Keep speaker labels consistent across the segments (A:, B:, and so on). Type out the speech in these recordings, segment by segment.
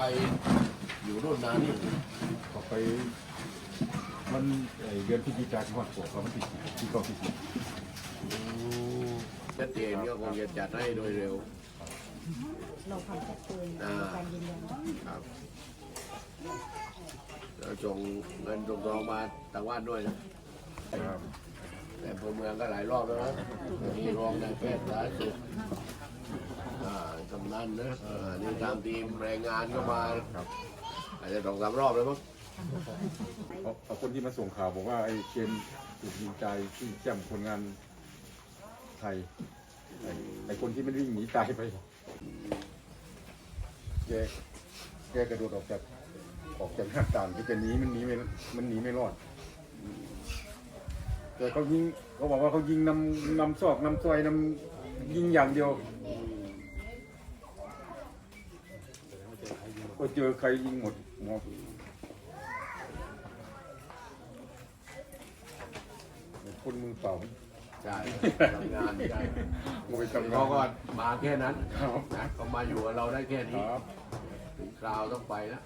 A: ไปอยู่รุ่นนานนี่
B: ต่อไปมันไอ้เดือนพฤศจิกายนฮอดโกเขามันติดที่เก็ติด
A: ชัดเจนก็คงจะจัดให้โดยเร็ว
C: เราความชัดเจนในการยืนยัน
A: ครับแล้วส่งเงินส่งทองมาทางวัดด้วยนะ
B: ครับ
A: แต่พลเมืองก็หลายรอบแล้วนะมีรองนายแพทย์สาธารณสุขอ่ากำ นันนะอ่านี่ทางทีมแรงงานก็มา
B: ครับ
A: อาจจะสองสามรอบแล้วมั้ง
B: เอาเอาคนที่มาส่งข่าวบอกว่าไอ้เกมถูกยิงใจที่แจ่มคนงานไทยไอ้ไอ้คนที่มันวิ่งหนีตายไปแกแกกระโดดออกจากออกจากหน้าต่างที่จะหนีมันหนีไม่มันหนีไม่รอด แต่เขายิงเขาบอกว่าเขายิงนำนำซอกนำซอยนำยิงอย่างเดียว ก็เจอใครยิงหมดหมดคนมือเปล่า
A: ใช่ทำงานใช่
B: โอ้ยทำงา
A: เขาก็มาแค่นั้น
B: ครับ
A: นะเขามาอยู่กับเราได้แค่นี้
B: รับ
A: ถึงคราวต้องไปแล้ว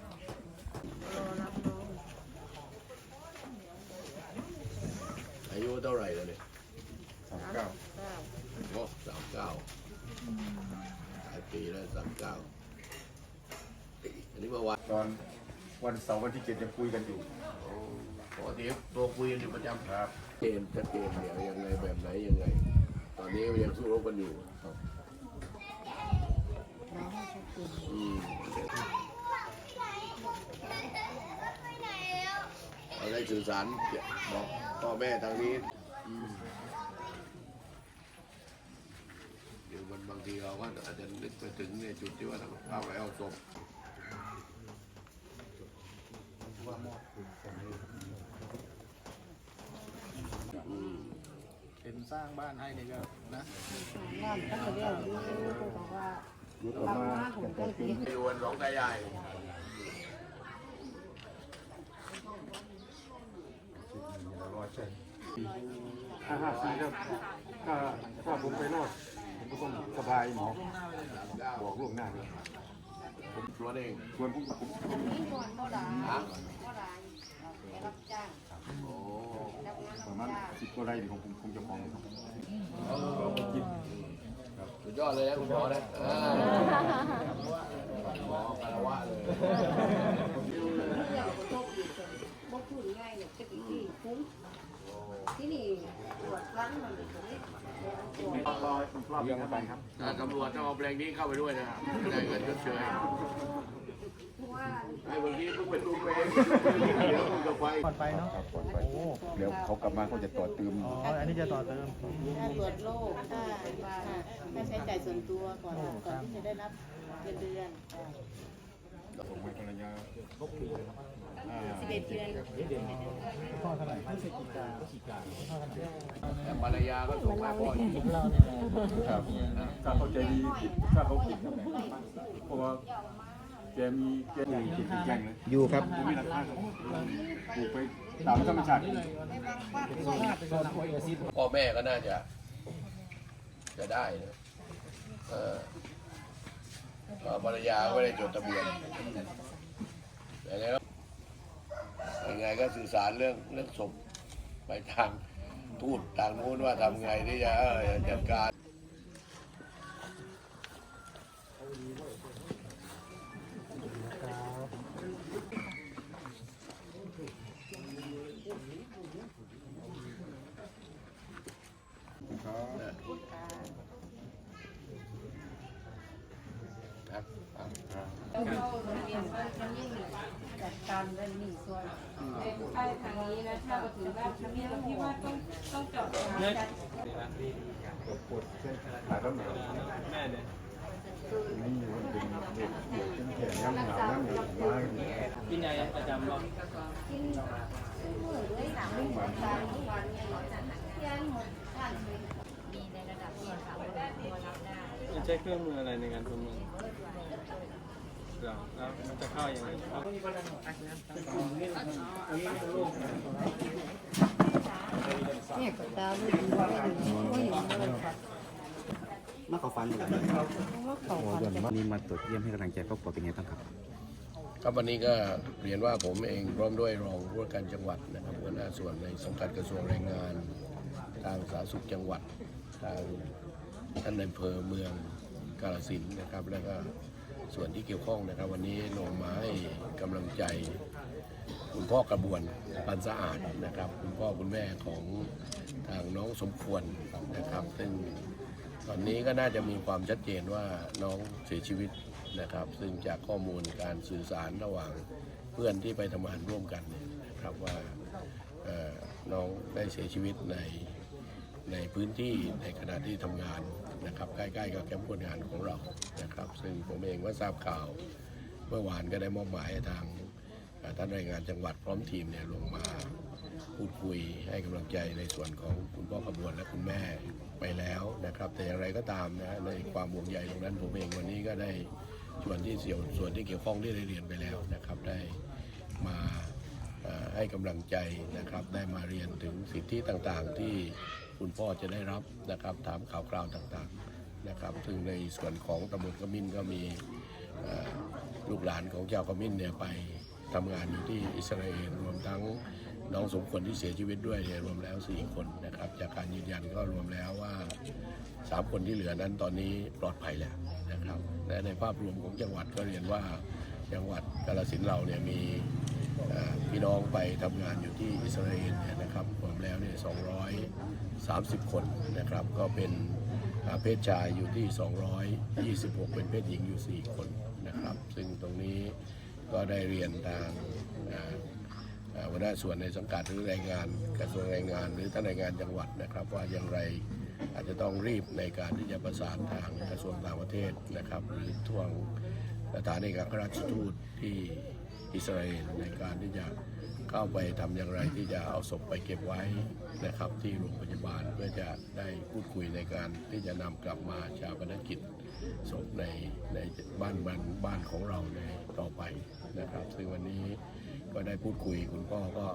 A: อายุเท่าไหร่แล้วเนี่ย
B: สามเก้า
A: โอ้สามเก้าหลายปีแล้วสามเก้า เมื่อวาน
B: ตอนวันเสาร์วันที่เจ็ดยังคุยกันอยู่
A: โอ้ปกติตัวคุยกันอยู่ประจำ
B: ครับ
A: เกมจะเกมเดี๋ยวยังไงแบบไหนยังไง ตอนนี้ยังสู้รบกันอยู่
B: ครับ
C: เราให้ชัดเจน
A: อืมเราได้สื่อสารบอกพ่อแม่ทางนี้อืมเดี๋ยวมันบางทีเราก็อาจจะนึกไปถึงในจุดที่ว่าเราเข้าไปเอาศพ
D: เห็นสร้างบ้านให้นี่ก็นะ
C: บ้านตั้งแต่เรียกที่เขาบอกว่า
B: ยุดออก
C: ทำ
B: มา
C: มาผมใกล้เคียง
A: อยู่กันสองตายาย
B: รอดใช่ห้าห้าสี่ครับถ้าถ้าผมไปรอดผมก็ต้องสบายหมอบอกล่วงหน้าเลย
A: ผมชวนเอง
B: ส่วนผมผมผม
C: นี่ก่อนเท่าไหร่
A: ฮะ
C: เท่าไหร่รับจ้าง
A: โอ้
C: รับงาน
B: ประ มาณ
C: จ้าง
B: สิบกว่าไร่นี่ผมผมคงจะมองครับ
A: สุดยอดเลยนะคุณหมอนะอ่าหมอคารวะเลย
C: เที่ยวก็ตกอยู่แต่บ่พูดง่ายเนี่ยจะไปที่คุ้มที่นี่ตรวจครั้งมัน ตรงนี้ตรวจ
B: เรื่องอะไรครับ
A: อ่าตำรวจต้องเอาเพลงนี้เข้าไปด้วยนะครับได้เงินชดเชย
C: เพราะว่า
A: ไอ้เมื่อกี้เพิ่งไปดูเพลงเดี๋ยวคุณจะไป
D: ก่อนไปเนาะ
B: ครับก่อนไปเดี๋ยวเขากลับมาเขาจะต่อเติม
D: อ๋อ อันนี้จะต่อเติม
E: ค่าตรวจโรคค่าค่าใช้จ่ายส่วนตัวก่อนก่อนที่จะได้รับเงินเดือน
B: ผมเป็นภรรยา
E: 11เล
B: ยครับสิบเอ็
E: ดเดือน
D: พ่อเท่าไหร่พฤศจิกาพฤศจิกาพ่อเท่าไหร่
A: แต่ภรรยาก็ส่งมากพ่อขอีก
D: เราเนี่ย
B: ครับถ้าเขาใจดีถ้าเขาผิดครับเพราะว่าแกมีแกมีจิตแข็งเลย
D: อยู่ครับ
B: ผมมีหลักฐานครับปลูกไปตามธรรมชาติ
A: พ่อแม่ก็น่าจะ จะได้นะเออ ภรรยาไม่ได้จดทะเบียนแต่แล้วยังไงก็สื่อสารเรื่องเรื่องศพไปทางทูตทางนู้นว่าทำไงที่จะจัดการ
C: ต้องเข้าโรงเรียนมันยิ่งจัดการเรื่องนี้ส่วน
F: ไอ้ทางนี้นะถ้ามาถึงบ้านทางนี้เราคิดว่าต้องต้องจอดหาจัด
B: ถ่ายแล้วเนี่ยนี่มันเป็นเด็กเด็กเป็นแขนน้ำหนาวน้ำเหนียวมาก
D: กินยาประจำรอบ
C: กินเมื่อด้วยหนังไม่หมดตาทุกวันเนี่ยยังหมดท่านเลยมีในระดับที่สามารถรับได้
D: ใช้เครื่องมืออะไรในการประเมิน แล้วมันจะเข้ายังไง
C: เนี่ยกับตาลูกดูไม่ดีไม่เห็นเลยค่ะ
G: มาขอฟันอยู่แล้ว
C: เพราะว่าเขาฟัน
G: วันนี้มาตรวจเยี่ยมให้กำลังใจครอบครัวเป็นไงบ้างครับ
A: ครับวันนี้ก็เรียนว่าผมเองพร้อมด้วยรองผู้ว่าการจังหวัดนะครับหัวหน้าส่วนในสังกัดกระทรวงแรงงาน ทางสาธารณสุขจังหวัดทางท่านในอำเภอเมืองกาฬสินนะครับ แล้วก็ ส่วนที่เกี่ยวข้องนะครับ วันนี้ลงมาให้กำลังใจ คุณพ่อกระบวนปันสะอาดนะครับ คุณพ่อคุณแม่ของทางน้องสมควรนะครับ ซึ่งตอนนี้ก็น่าจะมีความชัดเจนว่าน้องเสียชีวิตนะครับ ซึ่งจากข้อมูลการสื่อสารระหว่างเพื่อนที่ไปทำงานร่วมกันนะครับว่าน้องได้เสียชีวิตในในพื้นที่ในขณะที่ทำงาน นะครับใกล้ๆกับแคมป์คนงานของเรานะครับ ซึ่งผมเองก็ทราบข่าวเมื่อวานก็ได้มอบหมายทางท่านรายงานจังหวัดพร้อมทีมเนี่ยลงมาพูดคุยให้กำลังใจในส่วนของคุณพ่อขบวนและคุณแม่ไปแล้วนะครับ แต่อย่างไรก็ตามนะในความห่วงใยตรงนั้นผมเองวันนี้ก็ได้ส่วนที่เสี่ยวส่วนที่เกี่ยวข้องที่ได้เรียนไปแล้วนะครับ ได้มาให้กำลังใจนะครับ ได้มาเรียนถึงสิทธิต่างๆที่ คุณพ่อจะได้รับนะครับถามข่าวคราวต่างๆนะครับซึ่งในส่วนของตำบลกมินก็มีลูกหลานของชาวกมินเนี่ยไปทำงานอยู่ที่อิสราเอลรวมทั้งน้องสมควรที่เสียชีวิตด้วยเนี่ยรวมแล้ว 4 คนนะครับ จากการยืนยันก็รวมแล้วว่า3คนที่เหลือนั้นตอนนี้ปลอดภัยแล้วนะครับและในภาพรวมของจังหวัดก็เรียนว่าจังหวัดกาฬสินเราเนี่ยมี พี่น้องไปทำงานอยู่ที่อิสราเอลเนี่ยนะครับรวมแล้วเนี่ย230 คนนะครับก็เป็นเพศชายอยู่ที่ 226 เป็นเพศหญิงอยู่ 4 คนนะครับ ซึ่งตรงนี้ก็ได้เรียนทางหัวหน้าส่วนในสังกัดหรือแรงงานกระทรวงแรงงาน หรือท่านแรงงานจังหวัดนะครับ ว่าอย่างไรอาจจะต้องรีบในการที่จะประสานทางกระทรวงต่างประเทศนะครับ หรือทวงสถานเอกอัครราชทูตที่ อิสราเอลในการที่จะเข้าไปทำอย่างไรที่จะเอาศพไปเก็บไว้นะครับ ที่โรงพยาบาลเพื่อจะได้พูดคุยในการที่จะนำกลับมาชาปนกิจศพในในบ้านบ้านบ้านของเราในต่อไปนะครับ ซึ่งวันนี้ก็ได้พูดคุยคุณพ่อก็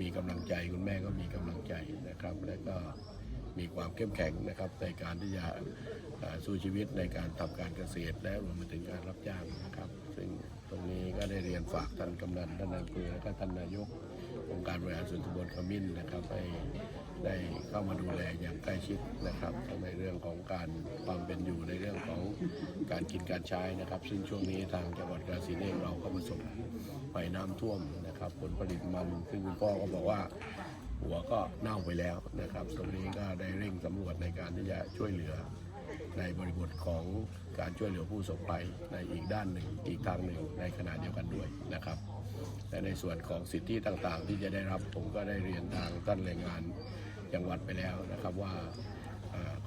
A: มีกำลังใจคุณแม่ก็มีกำลังใจนะครับ และก็ มีความเข้มแข็งนะครับในการที่จะสู้ชีวิตในการทำการเกษตร และรวมไปถึงการรับจ้างนะครับ ซึ่งตรงนี้ก็ได้เรียนฝากท่านกำนันท่านนายอำเภอและก็ท่านนายกองค์การบริหารส่วนตำบลขมิ้นนะครับให้ได้เข้ามาดูแลอย่างใกล้ชิดนะครับทั้งในเรื่องของการความเป็นอยู่ในเรื่องของการกินการใช้นะครับ ซึ่งช่วงนี้ทางจังหวัดกาฬสินธุ์เองเราก็ประสบภัยน้ำท่วมนะครับ ผลผลิตมันซึ่งคุณพ่อก็บอกว่า หัวก็เน่าไปแล้วนะครับ ตรงนี้ก็ได้เร่งสำรวจในการที่จะช่วยเหลือ ในบริบทของการช่วยเหลือผู้ประสบภัยในอีกด้านหนึ่งอีกทางหนึ่งในขณะเดียวกันด้วยนะครับและในส่วนของสิทธิต่างๆ ที่จะได้รับผมก็ได้เรียนทางท่านแรงงานจังหวัดไปแล้วนะครับว่า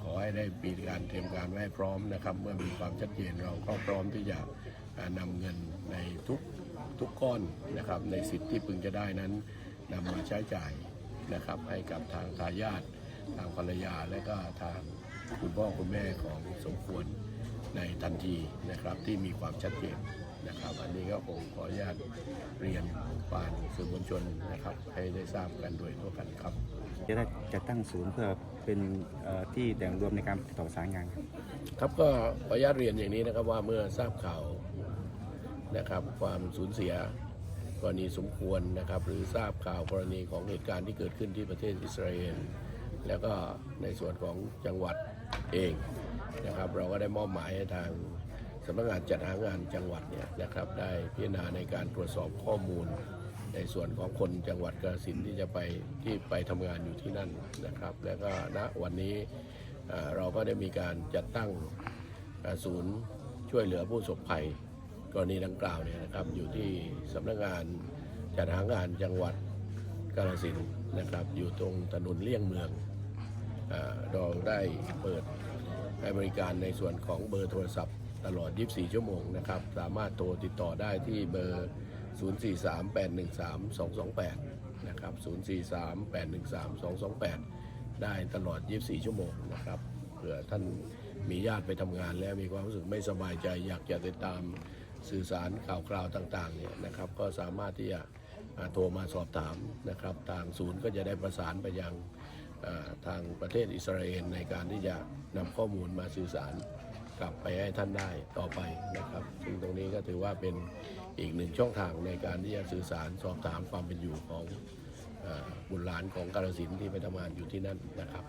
A: ขอให้ได้มีการเตรียมการไว้พร้อมนะครับ เมื่อมีความชัดเจนเราก็พร้อมที่จะเอ่อนำเงินในทุกทุกก้อนนะครับ ในสิทธิที่พึงจะได้นั้นนำมาใช้จ่าย นะครับให้กับทางทายาททางภรรยาและก็ทางคุณพ่อคุณแม่ของสมควรในทันทีนะครับที่มีความชัดเจนนะครับ อันนี้ก็ผมขออนุญาตเรียนผ่านสื่อมวลชนนะครับ ให้ได้ทราบกันโดยทั่วกันครับ
G: จะได้จะตั้งศูนย์เพื่อเป็นเอ่อที่แหล่งรวมในการติดต่อประสานงานครับ
A: ครับก็ขออนุญาตเรียนอย่างนี้นะครับว่าเมื่อทราบข่าวนะครับความสูญเสีย กรณีสมควรนะครับ หรือทราบข่าวกรณีของเหตุการณ์ที่เกิดขึ้นที่ประเทศอิสราเอลแล้วก็ในส่วนของจังหวัดเองนะครับ เราก็ได้มอบหมายให้ทางสำนักงานจัดหางานจังหวัดเนี่ยนะครับได้พิจารณาในการตรวจสอบข้อมูล ในส่วนของคนจังหวัดกาฬสินที่จะไปที่ไปทำงานอยู่ที่นั่นนะครับ แล้วก็ณวันนี้เราก็ได้มีการจัดตั้งศูนย์ช่วยเหลือผู้ประสบภัย กรณีดังกล่าวเนี่ยนะครับอยู่ที่สำนักงานจัดหางานจังหวัดกาฬสินธุ์นะครับ อยู่ตรงถนนเลี่ยงเมืองอาเราได้เปิดให้บริการในส่วนของเบอร์โทรศัพท์ตลอด 24 ชั่วโมงนะครับ สามารถโทรติดต่อได้ที่เบอร์ 043-813-228 นะครับ 043-813-228 ได้ตลอด 24 ชั่วโมงนะครับ เผื่อท่านมีญาติไปทำงานแล้วมีความรู้สึกไม่สบายใจอยากจะติดตาม สื่อสารข่าวคราวต่างๆเนี่ยนะครับก็สามารถที่จะโทรมาสอบถามนะครับ ทางศูนย์ก็จะได้ประสานไปยังทางประเทศอิสราเอลในการที่จะนำข้อมูลมาสื่อสารกลับไปให้ท่านได้ต่อไปนะครับ ซึ่งตรงนี้ก็ถือว่าเป็นอีกหนึ่งช่องทางในการที่จะสื่อสารสอบถามความเป็นอยู่ของอบุตรหลานของกาลสินที่ไปทำงานอยู่ที่นั่นนะครับ